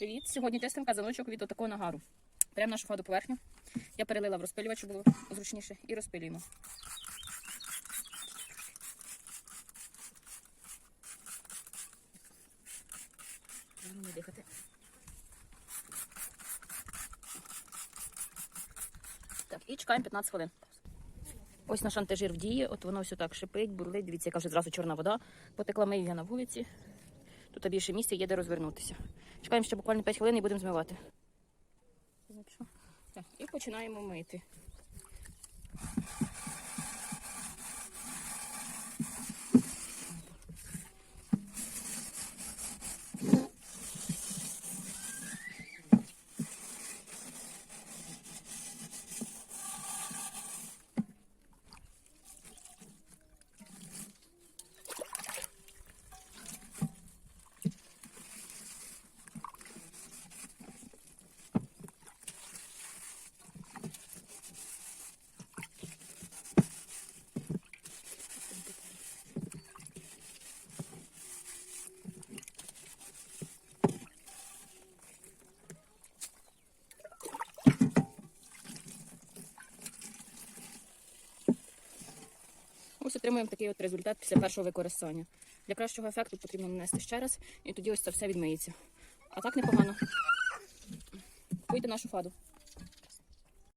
Привіт! Сьогодні тестимо казаночок від отакого нагару. Беремо нашу фаду поверхню. Я перелила в розпилювач, щоб було зручніше, і розпилюємо. Не дихати. Так, і чекаємо 15 хвилин. Ось наш антижир в дії, от воно все так шипить, бурлить. Дивіться, яка вже зразу чорна вода. Потекла ми її на вулиці. Тут більше місця є де розвернутися. Чекаємо ще буквально 5 хвилин і будемо змивати. Так, і починаємо мити. Ось отримуємо такий от результат після першого використання. Для кращого ефекту потрібно нанести ще раз, і тоді ось це все відмиється. А так непогано. Пуйте нашу фаду.